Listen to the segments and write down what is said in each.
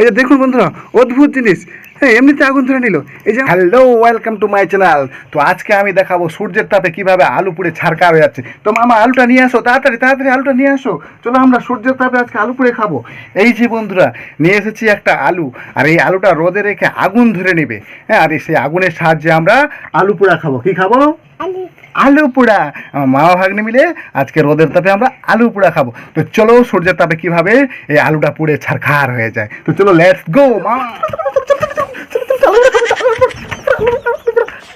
এই যে দেখুন বন্ধুরা অদ্ভুত জিনিস। হ্যাঁ এমনিতে আগুন ধরে নিল। এই যে hello welcome to my channel তো আজকে আমি দেখাবো সূর্যের তাপে কীভাবে আলু পুড়ে ছাড়কা হয়ে যাচ্ছে। তো মামা আলুটা নিয়ে আসো তাড়াতাড়ি তাড়াতাড়ি আলুটা নিয়ে আসো। চলো আমরা সূর্যের তাপে আজকে আলু পুড়ে খাব। এই যে বন্ধুরা নিয়ে এসেছি একটা আলু। আর এই আলুটা রোদে রেখে আগুন ধরে নেবে। হ্যাঁ আর সেই আগুনের সাহায্যে আমরা আলু পোড়া খাব। কি খাব? আলু। আলু পোড়া। আমার মা ভাগ্নে মিলে আজকে রোদের তাপে আমরা আলু পোড়া খাব। তো চলো সূর্যের তাপে কীভাবে এই আলুটা পুড়ে ছারখার হয়ে যায়। তো চলো লেটস গো মা।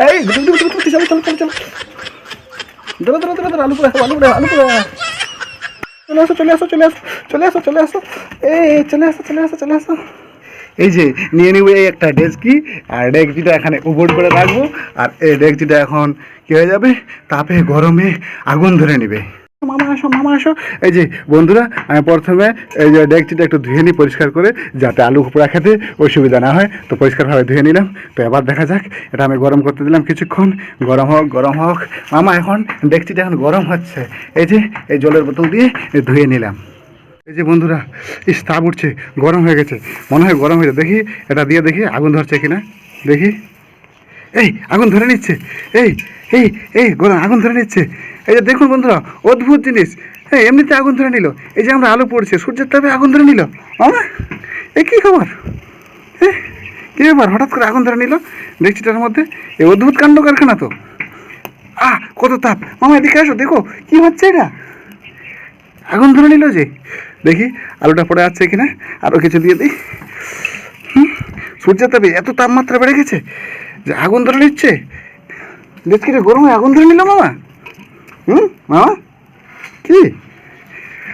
এই চলো চলো চলো আলু আলু আলু চলে আসো চলে আসো চলে আসো চলে আসো চলে আসো। এই, চলে আসো চলে আসো চলে আসো। এই যে, নিয়ে নিব এই একটা ডেস্কি আর ডেকচিটা এখানে উপর করে রাখব। আর এই ডেকচিটা এখন কী হয়ে যাবে? তাপে গরমে আগুন ধরে নেবে। মামা আসো মামা আসো। এই যে, বন্ধুরা, আমি প্রথমে এই যে ডেকচিটা একটু ধুয়ে নিই পরিষ্কার করে, যাতে আলু পোড়া খেতে অসুবিধা না হয়। তো পরিষ্কারভাবে ধুয়ে নিলাম। তো এবার দেখা যাক, এটা আমি গরম করতে দিলাম কিছুক্ষণ। গরম হোক গরম হোক। মামা, এখন ডেকচিটা এখন গরম হচ্ছে। এই যে, এই জলের বোতল দিয়ে ধুয়ে নিলাম। এই যে বন্ধুরা, ইস, তাপ উঠছে, গরম হয়ে গেছে। মনে হয় গরম হয়েছে দেখি, এটা দিয়ে দেখি, আগুন ধরছে কিনা। দেখি। এই, আগুন ধরে নিচ্ছে। এই এই এই, গরম, আগুন ধরে নিচ্ছে। এই যে দেখুন বন্ধুরা, অদ্ভুত জিনিস। হ্যাঁ এমনিতে আগুন ধরে নিল। এই যে আমরা আলো পড়ছে, সূর্যের তাপে আগুন ধরে নিল। আমা এই কী খবর? হ্যাঁ কী ব্যাপার? হঠাৎ করে আগুন ধরে নিল দেখছিটার মধ্যে? এই অদ্ভুত কাণ্ড কারখানা তো। আহ, কত তাপ। মামা, এদিকে আসো, দেখো, কি হচ্ছে এটা? আগুন ধরে নিল যে। দেখি আলুটা পড়ে আছে কিনা? আরও কিছু দিয়ে দিই। হুম, সূর্যের তাপে এত তাপমাত্রা বেড়ে গেছে যে আগুন ধরে নিচ্ছে। রে গরমে আগুন ধরে নিল মামা। হুম মামা? কি?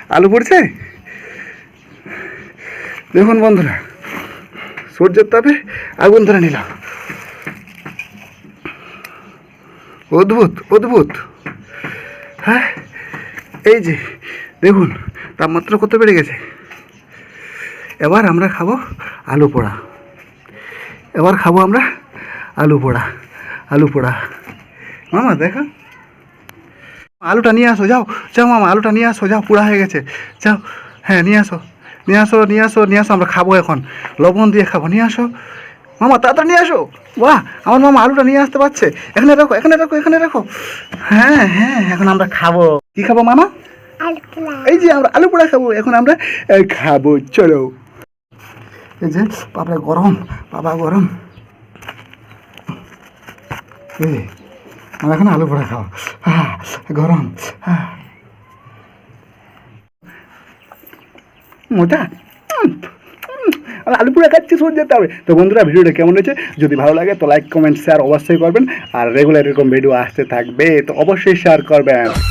আলু পড়ছে? দেখুন বন্ধুরা সূর্যের তাপে আগুন ধরে নিল। অদ্ভুত অদ্ভুত। হ্যাঁ এই যে দেখুন। তাপমাত্রা কত বেড়ে গেছে? এবার আমরা খাব আলু পোড়া। এবার খাব আমরা আলু পোড়া আলু পোড়া। মামা, দেখো। আলুটা নিয়ে আসো, যাও যাও মামা, আলুটা নিয়ে আসো, যাও, পোড়া হয়ে গেছে। যাও হ্যাঁ নিয়ে আসো নিয়ে আসো নিয়ে আসো নিয়ে আসো, আমরা খাব এখন। লবণ দিয়ে খাব, নিয়ে আসো। মামা, তাড়াতাড়ি নিয়ে আসো। বাহ, আমার মামা আলুটা নিয়ে আসতে পারছে। এখানে রাখো এখানে রাখো এখানে রাখো। হ্যাঁ হ্যাঁ এখন আমরা খাব। কি খাব, মামা? এই যে আমরা আলু পোড়া খাব, এখন আমরা খাব, চলো। এই যে বাবা গরম বাবা গরম। আমরা এখন আলু পোড়া খাব। হ্যাঁ গরম মোটা আর আলু পোড়া খাচ্ছি সূর্য যেতে হবে। তো বন্ধুরা, ভিডিওটা কেমন হয়েছে? যদি ভালো লাগে, তো লাইক কমেন্ট শেয়ার অবশ্যই করবেন। আর রেগুলার এরকম ভিডিও আসতে থাকবে, তো অবশ্যই শেয়ার করবেন।